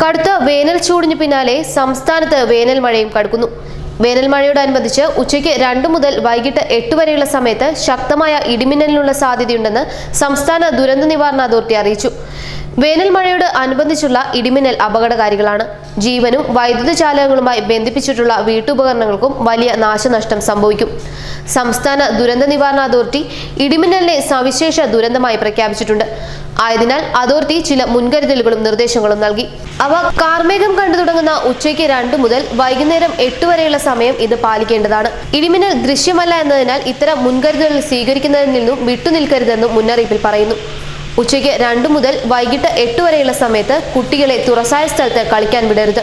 കടുത്ത വേനൽ ചൂടിന് പിന്നാലെ സംസ്ഥാനത്ത് വേനൽ മഴയും കടുക്കുന്നു. വേനൽ മഴയോടനുബന്ധിച്ച് ഉച്ചയ്ക്ക് രണ്ട് മുതൽ വൈകിട്ട് എട്ട് വരെയുള്ള സമയത്ത് ശക്തമായ ഇടിമിന്നലിനുള്ള സാധ്യതയുണ്ടെന്ന് സംസ്ഥാന ദുരന്ത നിവാരണ അതോറിറ്റി അറിയിച്ചു. വേനൽ മഴയോട് അനുബന്ധിച്ചുള്ള ഇടിമിന്നൽ അപകടകാരികളാണ്. ജീവനും വൈദ്യുത ചാലകങ്ങളുമായി ബന്ധിപ്പിച്ചിട്ടുള്ള വീട്ടുപകരണങ്ങൾക്കും വലിയ നാശനഷ്ടം സംഭവിക്കും. സംസ്ഥാന ദുരന്ത നിവാരണ അതോറിറ്റി ഇടിമിന്നലിനെ സവിശേഷ ദുരന്തമായി പ്രഖ്യാപിച്ചിട്ടുണ്ട്. ആയതിനാൽ അതോറിറ്റി ചില മുൻകരുതലുകളും നിർദ്ദേശങ്ങളും നൽകി. അവ കാർമേഘം കണ്ടു തുടങ്ങുന്ന ഉച്ചയ്ക്ക് രണ്ടു മുതൽ വൈകുന്നേരം എട്ട് വരെയുള്ള സമയം ഇത് പാലിക്കേണ്ടതാണ്. ഇടിമിന്നൽ ദൃശ്യമല്ല എന്നതിനാൽ ഇത്തരം മുൻകരുതലുകൾ സ്വീകരിക്കുന്നതിൽ നിന്നും വിട്ടുനിൽക്കരുതെന്നും മുന്നറിയിപ്പിൽ പറയുന്നു. ഉച്ചയ്ക്ക് രണ്ടു മുതൽ വൈകിട്ട് എട്ട് വരെയുള്ള സമയത്ത് കുട്ടികളെ തുറസായ സ്ഥലത്ത് കളിക്കാൻ വിടരുത്.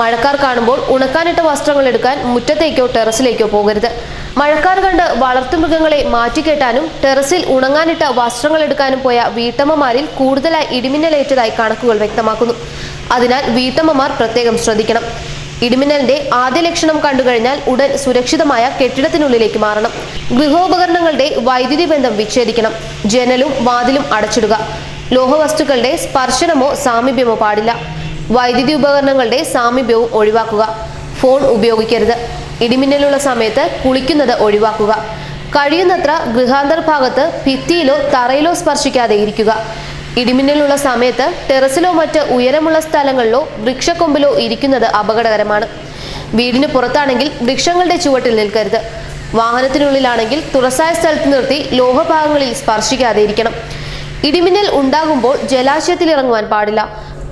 മഴക്കാർ കാണുമ്പോൾ ഉണക്കാനിട്ട വസ്ത്രങ്ങൾ എടുക്കാൻ മുറ്റത്തേക്കോ ടെറസിലേക്കോ പോകരുത്. മഴക്കാർ കണ്ട് വളർത്തുമൃഗങ്ങളെ മാറ്റിക്കെട്ടാനും ടെറസിൽ ഉണങ്ങാനിട്ട വസ്ത്രങ്ങൾ എടുക്കാനും പോയ വീട്ടമ്മമാരിൽ കൂടുതലായി ഇടിമിന്നലേറ്റതായി കണക്കുകൾ വ്യക്തമാക്കുന്നു. അതിനാൽ വീട്ടമ്മമാർ പ്രത്യേകം ശ്രദ്ധിക്കണം. ഇടിമിന്നലിന്റെ ആദ്യ ലക്ഷണം കണ്ടുകഴിഞ്ഞാൽ ഉടൻ സുരക്ഷിതമായ കെട്ടിടത്തിനുള്ളിലേക്ക് മാറണം. ഗൃഹോപകരണങ്ങളുടെ വൈദ്യുതി ബന്ധം വിച്ഛേദിക്കണം. ജനലും വാതിലും അടച്ചിടുക. ലോഹവസ്തുക്കളുടെ സ്പർശനമോ സാമീപ്യമോ പാടില്ല. വൈദ്യുതി ഉപകരണങ്ങളുടെ സാമീപ്യവും ഒഴിവാക്കുക. ഫോൺ ഉപയോഗിക്കരുത്. ഇടിമിന്നലുള്ള സമയത്ത് കുളിക്കുന്നത് ഒഴിവാക്കുക. കഴിയുന്നത്ര ഗൃഹാന്തർ ഭാഗത്ത് ഭിത്തിയിലോ തറയിലോ സ്പർശിക്കാതെ ഇരിക്കുക. ഇടിമിന്നലുള്ള സമയത്ത് ടെറസിലോ മറ്റ് ഉയരമുള്ള സ്ഥലങ്ങളിലോ വൃക്ഷക്കൊമ്പിലോ ഇരിക്കുന്നത് അപകടകരമാണ്. വീടിന് പുറത്താണെങ്കിൽ വൃക്ഷങ്ങളുടെ ചുവട്ടിൽ നിൽക്കരുത്. വാഹനത്തിനുള്ളിലാണെങ്കിൽ തുറസായ സ്ഥലത്ത് നിർത്തി ലോഹഭാഗങ്ങളിൽ സ്പർശിക്കാതെ ഇരിക്കണം. ഇടിമിന്നൽ ഉണ്ടാകുമ്പോൾ ജലാശയത്തിൽ ഇറങ്ങുവാൻ പാടില്ല.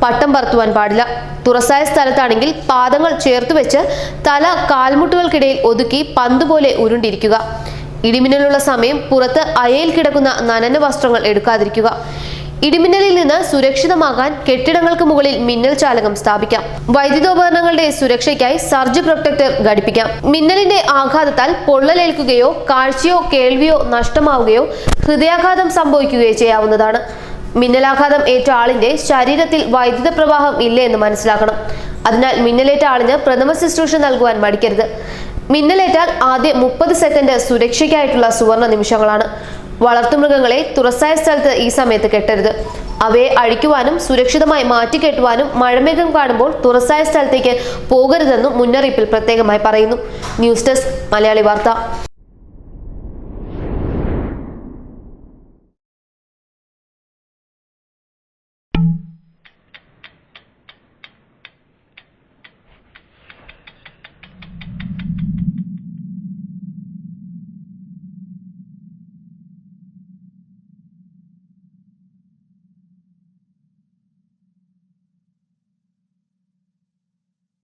പട്ടം പറത്തുവാൻ പാടില്ല. തുറസായ സ്ഥലത്താണെങ്കിൽ പാദങ്ങൾ ചേർത്ത് വെച്ച് തല കാൽമുട്ടുകൾക്കിടയിൽ ഒതുക്കി പന്ത് പോലെ ഉരുണ്ടിരിക്കുക. ഇടിമിന്നലുള്ള സമയം പുറത്ത് അയയിൽ കിടക്കുന്ന നനന വസ്ത്രങ്ങൾ എടുക്കാതിരിക്കുക. ഇടിമിന്നലിൽ നിന്ന് സുരക്ഷിതമാകാൻ കെട്ടിടങ്ങൾക്ക് മുകളിൽ മിന്നൽ ചാലകം സ്ഥാപിക്കാം. വൈദ്യുതോപകരണങ്ങളുടെ സുരക്ഷയ്ക്കായി സർജ് പ്രൊട്ടക്ടർ ഘടിപ്പിക്കാം. മിന്നലിന്റെ ആഘാതത്താൽ പൊള്ളലേൽക്കുകയോ കാഴ്ചയോ കേൾവിയോ നഷ്ടമാവുകയോ ഹൃദയാഘാതം സംഭവിക്കുകയോ ചെയ്യാവുന്നതാണ്. മിന്നലാഘാതം ഏറ്റ ആളിന്റെ ശരീരത്തിൽ വൈദ്യുത പ്രവാഹം ഇല്ല എന്ന് മനസ്സിലാക്കണം. അതിനാൽ മിന്നലേറ്റ ആളിന് പ്രഥമ ശുശ്രൂഷ നൽകുവാൻ മടിക്കരുത്. മിന്നലേറ്റാൽ ആദ്യ മുപ്പത് സെക്കൻഡ് സുരക്ഷയ്ക്കായിട്ടുള്ള സുവർണ നിമിഷങ്ങളാണ്. വളർത്തുമൃഗങ്ങളെ തുറസായ സ്ഥലത്ത് ഈ സമയത്ത് കെട്ടരുത്. അവയെ അഴിക്കുവാനും സുരക്ഷിതമായി മാറ്റിക്കെട്ടുവാനും മഴമേഘം കാണുമ്പോൾ തുറസായ സ്ഥലത്തേക്ക് പോകരുതെന്നും മുന്നറിയിപ്പിൽ പ്രത്യേകമായി പറയുന്നു. ന്യൂസ് ഡെസ്ക് മലയാളി വാർത്ത.